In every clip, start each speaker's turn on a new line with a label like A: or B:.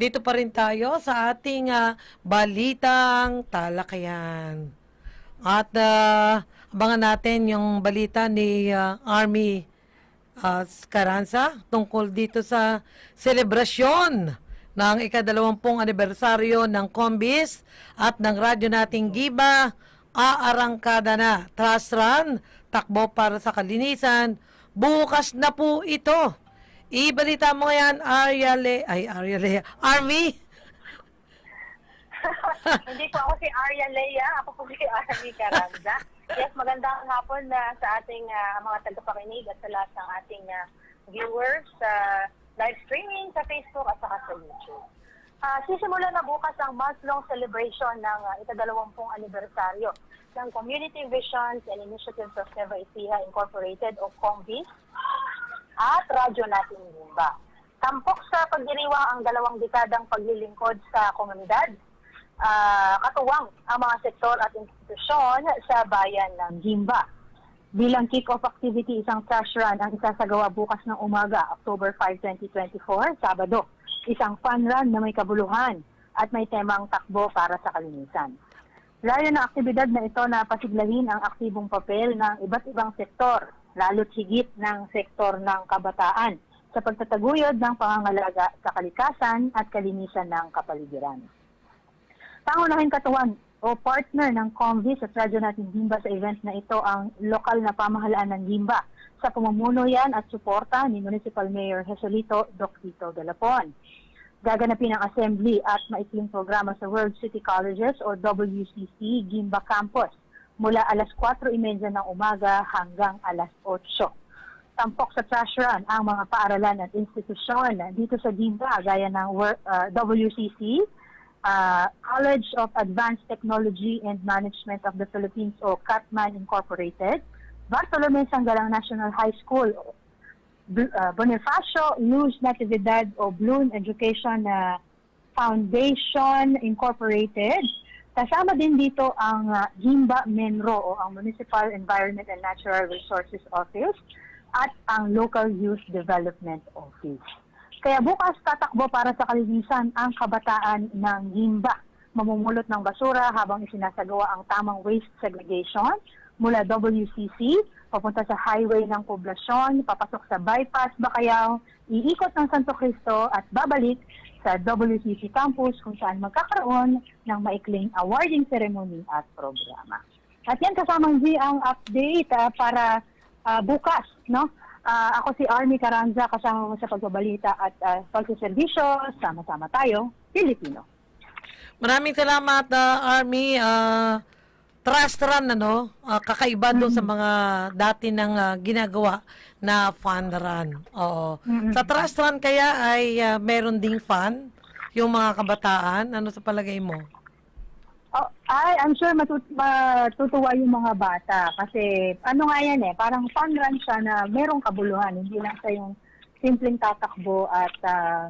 A: dito pa rin tayo sa ating ah, balitang talakayan. At ah, abangan natin yung balita ni ah, Army ah, Caranza tungkol dito sa selebrasyon ng ikadalawampung anibersaryo ng Combis at ng radyo nating Giba, aarangkada na. Trust Run, takbo para sa kalinisan. Bukas na po ito. Ibalita mo yan, Arya Le... Ay, Arya Le... Army?
B: Hindi po ako si Arya Leia, ako po si Army Carranza. Yes, magandang hapon na sa ating ah, mga tagapakinig at sa lahat ng ating ah, viewers sa live streaming sa Facebook at saka sa YouTube. Ah, sisimula na bukas ang month-long celebration ng uh, ikadalawampung anibersaryo ng Community Visions and Initiatives of Nueva Ecija Incorporated o COMVIS at radyo natin Gimba. Tampok sa pagdiriwang ang dalawang dekadang paglilingkod sa komunidad, ah, katuwang ang mga sektor at institusyon sa bayan ng Gimba. Bilang kick-off activity, isang trash run ang isasagawa bukas ng umaga, October 5, 2024, Sabado. Isang fun run na may kabuluhan at may temang takbo para sa kalinisan. Layo ng aktibidad na ito na pasiglahin ang aktibong papel ng iba't ibang sektor, lalo't higit ng sektor ng kabataan sa pagtataguyod ng pangangalaga sa kalikasan at kalinisan ng kapaligiran. Pangunahing katuwan o partner ng Convis at Radyo natin Gimba sa event na ito ang lokal na pamahalaan ng Gimba sa pamumuno yan at suporta ni Municipal Mayor Jesolito Doctito Galapon. Gaganapin ang assembly at maikling programa sa World City Colleges o WCC Gimba Campus mula alas 4.30 ng umaga hanggang alas 8. Tampok sa trash run ang mga paaralan at institusyon dito sa Gimba gaya ng wor- uh, WCC, uh, College of Advanced Technology and Management of the Philippines o CATMAN Incorporated, Bartolome Sangalang National High School, uh, Bonifacio Luz Natividad o Bloom Education uh, Foundation Incorporated. Kasama din dito ang uh, Gimba Menro o ang Municipal Environment and Natural Resources Office at ang Local Youth Development Office. Kaya bukas tatakbo para sa kalinisan ang kabataan ng Gimba. Mamumulot ng basura habang isinasagawa ang tamang waste segregation mula WCC papunta sa highway ng poblasyon, papasok sa bypass Bacayao, iikot ng Santo Cristo at babalik sa WCC campus kung saan magkakaroon ng maikling awarding ceremony at programa. At yan kasamang G ang update ah, para ah, bukas, no? Ah, ako si Army Caranza kasama mo sa pagbabalita at uh, pagsiservisyo, sama-sama tayo, Pilipino.
A: Maraming salamat, ah, Army. ah, trust run, ano? Ah, kakaiba doon sa mga dati nang ah, ginagawa na fun run. Oo.
B: Mm-mm.
A: Sa trust run kaya ay ah, meron ding fun yung mga kabataan. Ano sa palagay mo?
B: Oh, ay, I'm sure matut matutuwa yung mga bata kasi ano nga yan eh, parang fun run siya na merong kabuluhan, hindi lang sa yung simpleng tatakbo at ah,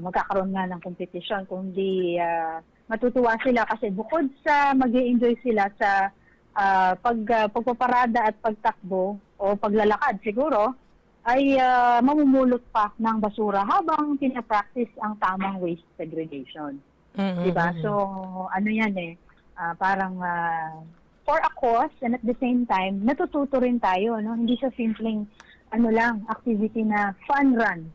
B: magkakaroon nga ng kompetisyon, kundi ah, matutuwa sila kasi bukod sa mag enjoy sila sa ah, pag, ah, pagpaparada at pagtakbo o paglalakad siguro, ay ah, mamumulot pa ng basura habang pinapractice ang tamang waste segregation.
A: Mm-mm.
B: Diba? So, ano yan eh, ah, parang ah, for a cause and at the same time, natututo rin tayo, no? Hindi siya simpleng, ano lang, activity na fun run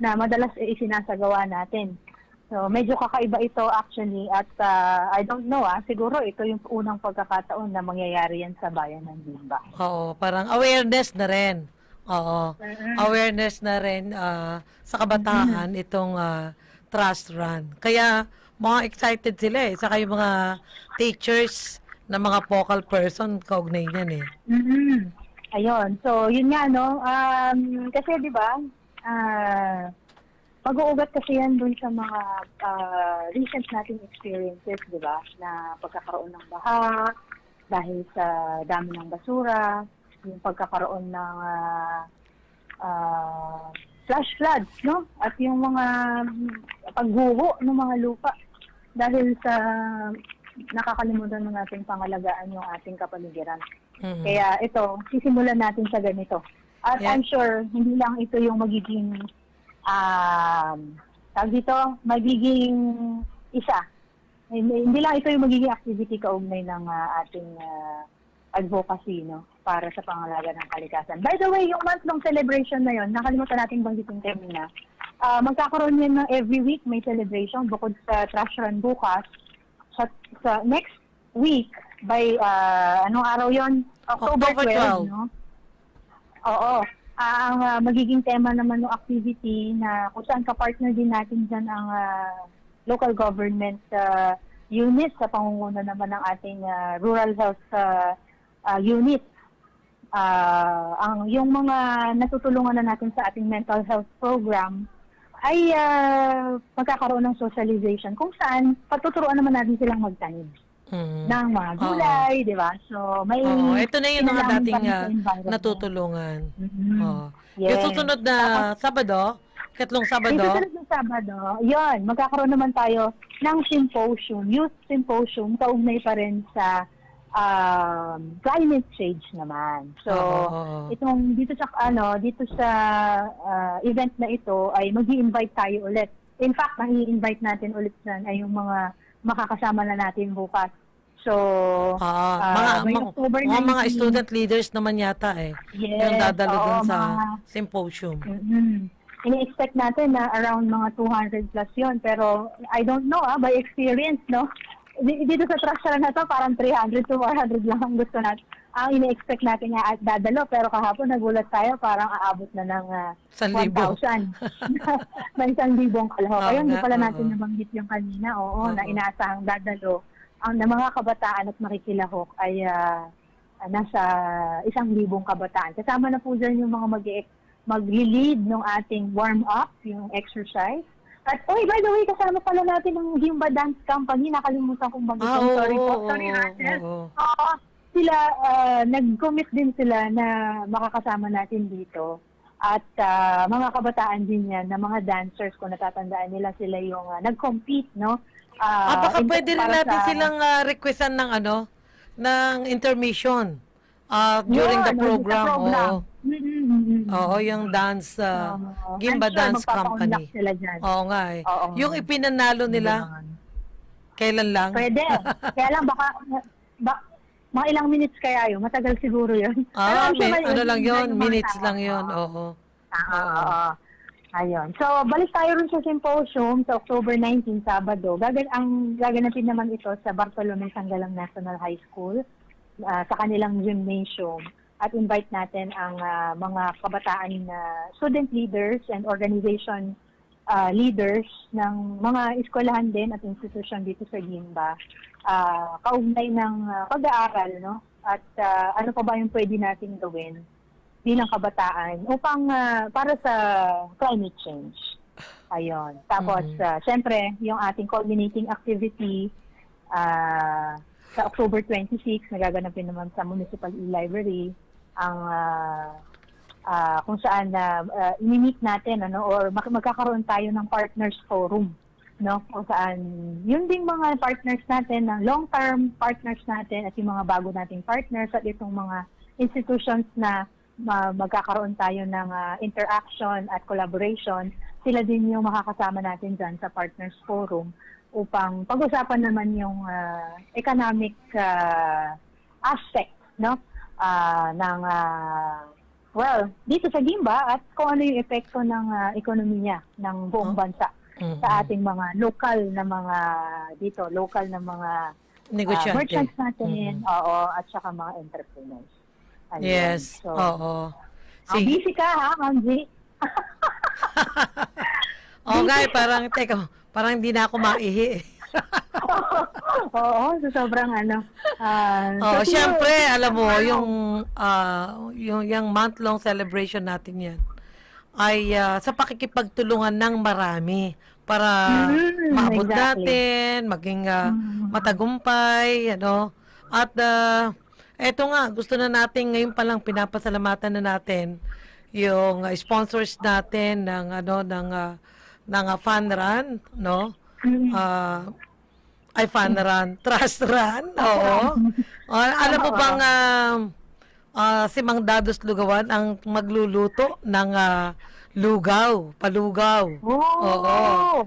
B: na madalas eh, isinasagawa natin. So, medyo kakaiba ito actually at ah, I don't know ah, siguro ito yung unang pagkakataon na mangyayari yan sa bayan ng Bimba.
A: Oo, parang awareness na rin. Oo.
B: Mm-mm.
A: Awareness na rin ah, sa kabataan itong ah, trust run. Kaya mga excited sila eh. Saka yung mga teachers na mga focal person, kaugnay niyan eh.
B: mm Ayun. So, yun nga, no? Um, kasi, di ba, ah, mag-uugat kasi yan dun sa mga ah, recent nating experiences, di ba? Na pagkakaroon ng baha, dahil sa dami ng basura, yung pagkakaroon ng ah, ah, flash floods, no? At yung mga pagguho ng mga lupa dahil sa nakakalimutan na natin pangalagaan yung ating kapaligiran.
A: Mhm.
B: Kaya ito, sisimulan natin sa ganito. At
A: Yeah.
B: I'm sure, hindi lang ito yung magiging um, tawag dito, magiging isa. Hindi, hindi lang ito yung magiging activity kaugnay ng ah, ating ah, advocacy no para sa pangalaga ng kalikasan. By the way, yung month-long celebration na yon, nakalimutan natin banggitin kanina. Ah, magkakaroon yan ng every week may celebration bukod sa trash run bukas. Sa, sa next week by ah, anong araw yon? October,
A: October 12.
B: 12, no? Oo. Ah, ang ah, magiging tema naman ng activity na kung saan ka-partner din natin dyan ang ah, local government ah, unit sa pangunguna naman ng ating ah, rural health ah, ah, unit. Ah, ang yung mga natutulungan na natin sa ating mental health program ay ah, magkakaroon ng socialization kung saan patuturuan naman natin silang magtanim
A: Mm.
B: ng mga gulay, di ba? So, may
A: Oo, ito na yung mga dating
B: environment.
A: natutulungan.
B: Mhm.
A: Oo.
B: Yes.
A: Yung susunod na Sabado, katlong Sabado,
B: Yung susunod ng Sabado, yun, magkakaroon naman tayo ng symposium, youth symposium, kaugnay pa rin sa um, climate change naman. So,
A: Oo.
B: itong dito sa ano, dito sa ah, event na ito ay magi-invite tayo ulit. In fact, ang i-invite natin ulit dyan ay yung mga makakasama na natin bukas. So,
A: Ah,
B: ah,
A: mga, mga,
B: October
A: mga, mga
B: 19,
A: student leaders naman yata eh.
B: Yes,
A: yung dadalo
B: oo,
A: dun sa
B: mga-
A: symposium.
B: mm Ini-expect natin na around mga 200 plus yon pero I don't know ah, by experience, no? Di- Dito sa structure na to, parang 300 to 400 lang ang gusto natin. Ang ini-expect natin nga at dadalo, pero kahapon nagulat tayo, parang aabot na ng
A: libo.
B: 1,000. May isang libong kalahok.
A: Oo
B: Ayun, hindi pala natin nabanggit yung kanina. Oo,
A: Oo.
B: na inaasahang dadalo. Ang na mga kabataan at makikilahok ay ah, nasa isang libong kabataan. Kasama na po dyan yung mga mag magli-lead ng ating warm-up, yung exercise. At, oy, by the way, kasama pala natin ng Gimba Dance Company. Nakalimutan kong banggitin.
A: Ah, oo,
B: Sorry po.
A: oo,
B: Sorry, Russell.
A: oo.
B: Oo. Sila, ah, nag-commit din sila na makakasama natin dito. At ah, mga kabataan din yan, na mga dancers, kung natatandaan nila sila yung ah, nag-compete, no? Ah,
A: Ah, baka pwede rin natin
B: sa-
A: silang ah, requestan ng ano, ng intermission ah, during
B: Yun,
A: the program.
B: program.
A: Oo.
B: Mm-mm, mm-mm.
A: Oo, yung dance, ah,
B: Oo.
A: Gimba
B: I'm sure
A: Dance Company.
B: sila dyan.
A: Oo nga eh.
B: Oo.
A: Yung ipinanalo nila, kailan lang?
B: Pwede. Kaya lang baka, ba, mga ilang minutes kaya yun. Matagal siguro yun.
A: Ah, may,
B: may-
A: ano lang yun, minutes lang yun.
B: Oo.
A: Oo.
B: Ah, oo, oo. Ayun. So, balik tayo rin sa symposium sa October 19, Sabado. Gagan ang gaganapin naman ito sa Bartolome Sangalang National High School ah, sa kanilang gymnasium. At invite natin ang ah, mga kabataan na student leaders and organization ah, leaders ng mga eskwelahan din at institusyon dito sa Gimba. Ah, kaugnay ng ah, pag-aaral, no? At ah, ano pa ba yung pwede nating gawin bilang kabataan upang ah, para sa climate change. Ayun. Tapos,
A: Mhm.
B: ah, syempre, yung ating culminating activity ah, sa October 26, nagaganapin naman sa Municipal E-Library, ang ah, ah, kung saan na uh, meet natin ano or mag- magkakaroon tayo ng partners forum no kung saan yun ding mga partners natin ng long-term partners natin at yung mga bago nating partners at itong mga institutions na ma- magkakaroon tayo ng ah, interaction at collaboration sila din yung makakasama natin dyan sa partners forum upang pag-usapan naman yung ah, economic ah, aspect no? Ah, ng ah, well dito sa Gimba at kung ano yung epekto ng ah, ekonomiya ng buong bansa
A: Mhm.
B: sa ating mga local na mga dito, local na mga
A: Negosyante.
B: merchants natin,
A: Mhm.
B: oo, at saka mga entrepreneurs. Ayun.
A: Yes.
B: So,
A: Oo.
B: ang
A: Sige.
B: busy ka ha, Ma'am G?
A: Oo eh, parang, teka, parang hindi na ako maihi.
B: Oo, so sobrang ano. ah,
A: Oh,
B: so,
A: syempre, alam mo,
B: ano,
A: yung ah, yung yung month-long celebration natin 'yan ay ah, sa pakikipagtulungan ng marami para
B: Mm,
A: maabot
B: exactly.
A: natin, maging
B: Mm.
A: matagumpay, ano. At ah, eto nga, gusto na natin ngayon pa lang pinapasalamatan na natin yung ah, sponsors natin ng ano ng ah, ng ah, fun run, no?
B: mm,
A: Ah, ay fan run, trust run, oo. Ah, alam mo bang ah, ah, si Mang Dados Lugawan ang magluluto ng ah, lugaw, palugaw.
B: Oo.
A: Oo.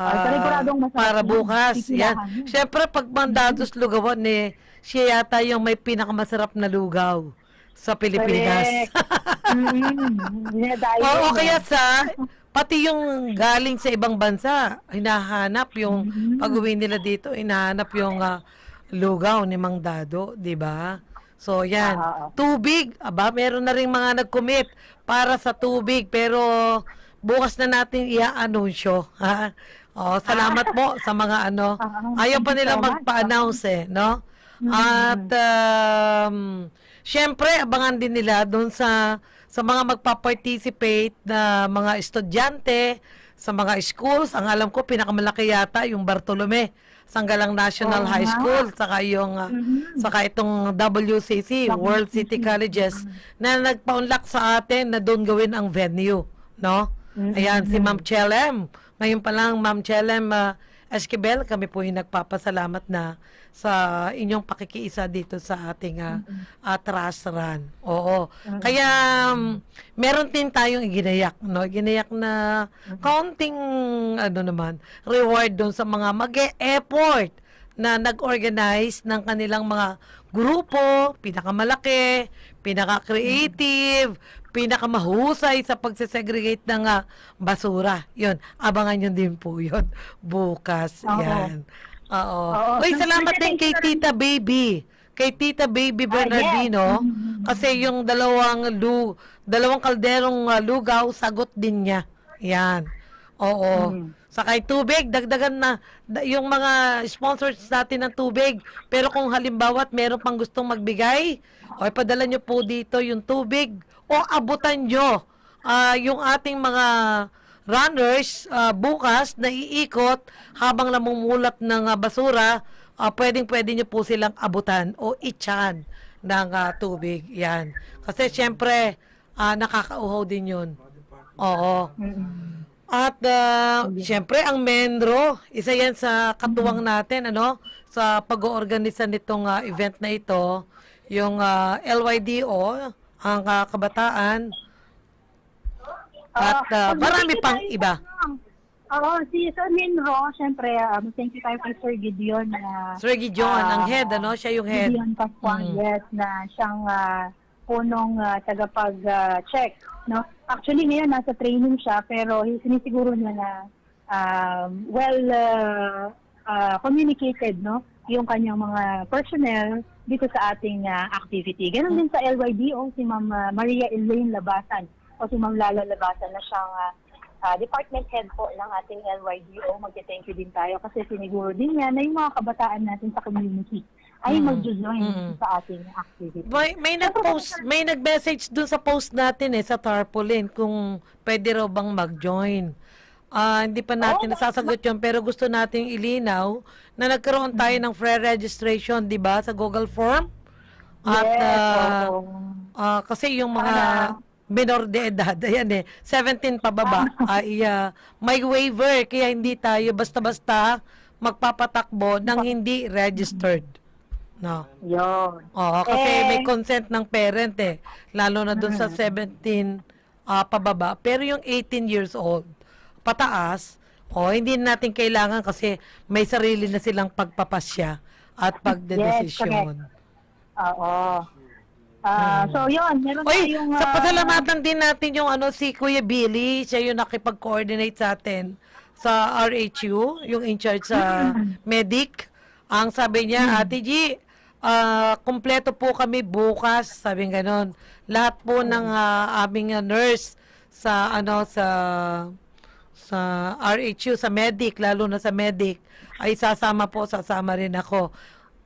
B: Paniguradong masarap
A: para bukas. Yan. Siyempre, pag mandados lugawan, eh, siya yata yung may pinakamasarap na lugaw sa Pilipinas.
B: Mm, dinadayo
A: Oo, kaya sa, pati yung galing sa ibang bansa, hinahanap yung,
B: Mm-hmm.
A: pag-uwi nila dito, hinahanap yung ah, lugaw ni Mang Dado, di ba? So, yan.
B: Ah.
A: Tubig, aba, meron na rin mga nag-commit para sa tubig, pero bukas na natin i-anunsyo, ha? Oh, salamat po sa mga ano. Ayaw pa nila magpa-announce eh, no? At um, syempre abangan din nila doon sa sa mga magpa-participate na mga estudyante sa mga schools. Ang alam ko pinakamalaki yata yung Bartolome Sanggalang National
B: Oo
A: High
B: nga.
A: School saka yung uh, saka itong WCC World City Colleges na nagpaunlak sa atin na doon gawin ang venue, no? Ayan si Ma'am Chelem. Ngayon pa lang Ma'am Chelem uh, Esquivel, kami po yung nagpapasalamat na sa inyong pakikiisa dito sa ating uh, uh, trust run. Oo. Kaya um, meron din tayong iginayak, no? Iginayak na counting ano naman, reward doon sa mga mag-e-effort na nag-organize ng kanilang mga grupo, pinakamalaki, pinaka-creative, pinakamahusay sa pagsesegregate ng ah, basura. Yun, abangan nyo din po yun bukas.
B: Oo.
A: Yan. Oo.
B: Oo.
A: Uy, salamat din kay. Tita Baby. Kay Tita Baby
B: Ah,
A: Bernardino.
B: yes. Mhm.
A: Kasi yung dalawang lu dalawang kalderong ah, lugaw, sagot din niya. Yan. Oo.
B: Mm.
A: Sa kay tubig, dagdagan na yung mga sponsors natin ng tubig. Pero kung halimbawa at meron pang gustong magbigay, o ipadala nyo po dito yung tubig o abutan nyo ah, yung ating mga runners ah, bukas na iikot habang namumulat ng ah, basura, ah, pwedeng pwede nyo po silang abutan o itchan ng ah, tubig. Yan. Kasi syempre, ah, nakakauhaw din yun. Oo.
B: Mm-mm.
A: At uh, siyempre ang Menro, isa yan sa katuwang natin ano sa pag-oorganisa nitong uh, event na ito, yung uh, LYDO, ang uh, kabataan at uh,
B: Ah,
A: marami pang iba.
B: Oo, si Sir Minro, syempre, um, thank you tayo kay Sir Gideon na
A: Sir Gideon, ang
B: Ah,
A: head ano, siya yung head.
B: Gideon Pascual,
A: Mm.
B: yes, na siyang ah, punong ah, tagapag-check. no? Actually, ngayon nasa training siya, pero sinisiguro niya na um, well ah, ah, communicated no? yung kanyang mga personnel dito sa ating ah, activity. Ganon din sa LYDO, si Ma'am ah, Maria Elaine Labasan o si Ma'am Lala Labasan na siyang ah, ah, department head po ng ating LYDO. Magte-thank you din tayo kasi siniguro din niya na yung mga kabataan natin sa community ay
A: Mm.
B: mag-join
A: Mm.
B: sa ating activity.
A: May, may nag-post, may nag-message dun sa post natin eh, sa Tarpaulin, kung pwede raw bang mag-join. Ah, hindi pa natin
B: Oh,
A: nasasagot yun, pero gusto nating ilinaw na nagkaroon tayo ng free registration, di ba, sa Google Form? At,
B: yes, oo.
A: ah, kasi yung mga
B: Para-
A: minor de edad, ayan eh, 17 pababa, ay ah, may waiver, kaya hindi tayo basta-basta magpapatakbo ng hindi registered. No.
B: Yun.
A: Oo, kasi
B: Eh,
A: may consent ng parent eh. Lalo na dun sa 17 ah, pababa. Pero yung 18 years old, pataas, oh, hindi natin kailangan kasi may sarili na silang pagpapasya at pagdedesisyon.
B: Oo. Ah, so yun, meron
A: Oy,
B: tayong
A: sa
B: ah,
A: pasalamatan din natin yung ano si Kuya Billy, siya yung nakipag-coordinate sa atin sa RHU, yung in charge sa medic. Ang sabi niya, Ate G, ah, kumpleto po kami bukas, sabi ganon. Lahat po ng ah, aming ah, nurse sa ano sa sa RHU, sa medic, lalo na sa medic, ay sasama po, sasama rin ako.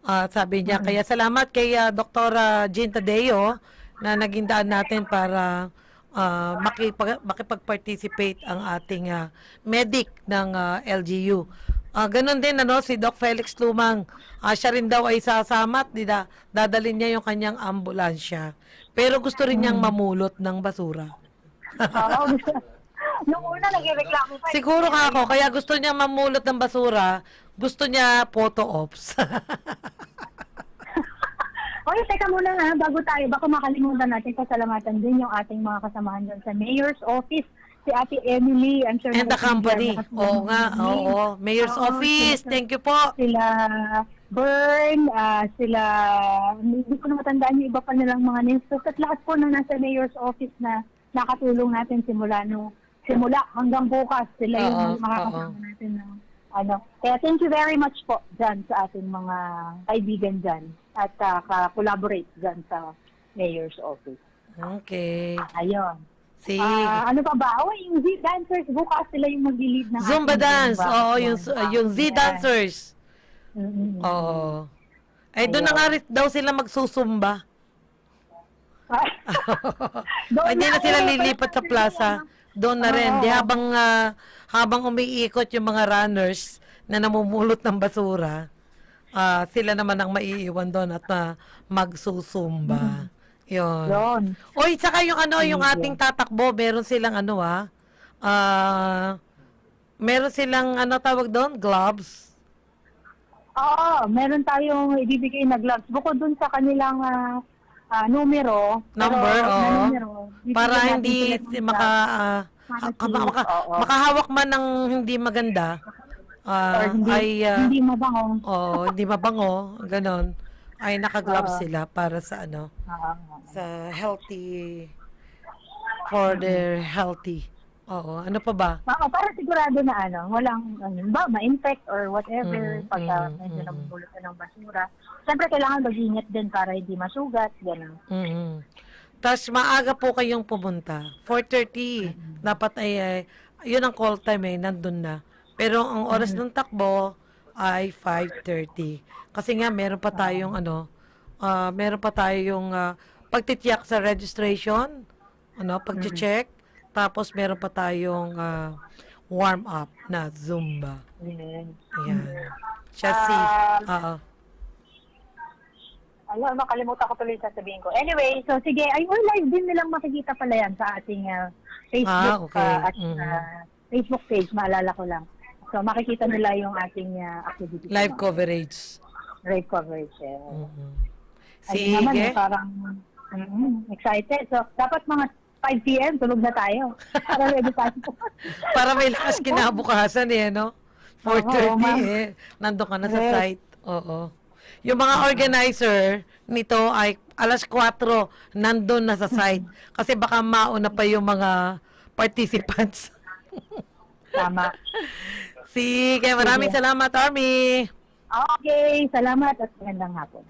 A: Ah, sabi niya, kaya salamat kay ah, Dr. Jean Tadeo na naging daan natin para ah, makipag, makipag-participate ang ating ah, medic ng ah, LGU. Ah, ganun din ano si Doc Felix Lumang. Ah, siya rin daw ay sasama at dida, dadalhin niya yung kanyang ambulansya. Pero gusto rin niyang mamulot ng basura.
B: Oo. Nung una, nagreklamo pa.
A: Siguro ka ako, kaya gusto niya mamulot ng basura, gusto niya photo ops.
B: Oy, teka muna nga, bago tayo, baka makalimutan natin pasalamatan din yung ating mga kasamahan dyan sa Mayor's Office si Ate Emily. I'm sure
A: And the company. Oo nga, oo. Mayor's
B: Oo,
A: office.
B: sila-
A: Thank you po.
B: Sila Bern, ah, sila, hindi ko na matandaan yung iba pa nilang mga names. At lahat po na nasa mayor's office na nakatulong natin simula no, simula hanggang bukas. Sila
A: Oo,
B: yung makakasama natin ng ano. Kaya thank you very much po dyan sa ating mga kaibigan dyan at uh, ka-collaborate dyan sa mayor's office.
A: Okay.
B: Ayun.
A: Si
B: Ah, ano pa ba? Oh, yung Z dancers, bukas sila yung mag-lead ng
A: Zumba dance. Oo, yung, yung Z dancers.
B: Mm-mm.
A: Oo. Eh, doon na nga rin daw sila magsusumba. Ay, Hindi na sila lilipat sa plaza. Doon na rin. Di habang, ah, habang umiikot yung mga runners na namumulot ng basura, ah, sila naman ang maiiwan doon at ah, magsusumba. Yun.
B: Yun.
A: Oy, saka yung ano, yung ating tatakbo, meron silang ano ah, ah, meron silang ano tawag doon, gloves.
B: Oo, meron tayong ibibigay na gloves. Bukod dun sa kanilang ah, ah, numero.
A: Number,
B: pero, na
A: oo.
B: numero, bibigyan
A: Para
B: natin
A: hindi
B: sila ng
A: si- maka, ah,
B: Para
A: maka, maka-
B: oo.
A: makahawak man ng hindi maganda, ah,
B: or hindi,
A: ay, ah,
B: hindi mabango.
A: oh, hindi mabango, ganon, ay naka-gloves
B: Oo.
A: sila para sa ano,
B: Oo.
A: sa healthy, for their healthy. Oo, ano pa ba?
B: Oo, para sigurado na ano, walang ano, ba, ma-infect or whatever
A: Mm,
B: pagka
A: mm,
B: medyo
A: mm.
B: nabubulot na ng basura. Siyempre, kailangan mag-ingat din para hindi masugat, gano'n.
A: mm Tapos maaga po kayong pumunta. 4.30. Dapat ay, ay, yun ang call time eh, nandun na. Pero ang oras ng takbo ay 5.30. Kasi nga, meron pa tayong ano, ah, meron pa tayong uh, pagtitiyak sa registration, ano, pag-check, tapos meron pa tayong ah, warm up na Zumba. Ayan. Si,
B: Um,
A: oo.
B: Ayun, nakalimutan ko tuloy sasabihin ko. Anyway, so sige, ay, or live din nilang makikita pala yan sa ating ah, Facebook
A: Ah, okay.
B: ah, at
A: Mhm.
B: ah, Facebook page, maalala ko lang. So makikita nila yung ating ah, activity.
A: live coverage.
B: Live coverage. eh.
A: Mhm.
B: Ayun naman,
A: Sige.
B: eh, parang mm, excited. So dapat mga 5 p.m. tulog na tayo. Para ready tayo.
A: Para may lakas kinabukasan eh, no? 4.30
B: Oo, ma'am.
A: eh. Nandun ka na sa
B: Correct.
A: site. Oo. Yung mga organizer nito ay alas 4 nandun na sa site. Kasi baka mauna pa yung mga participants.
B: Tama.
A: Sige, maraming
B: Sige.
A: salamat, Army.
B: Okay, salamat at magandang hapon.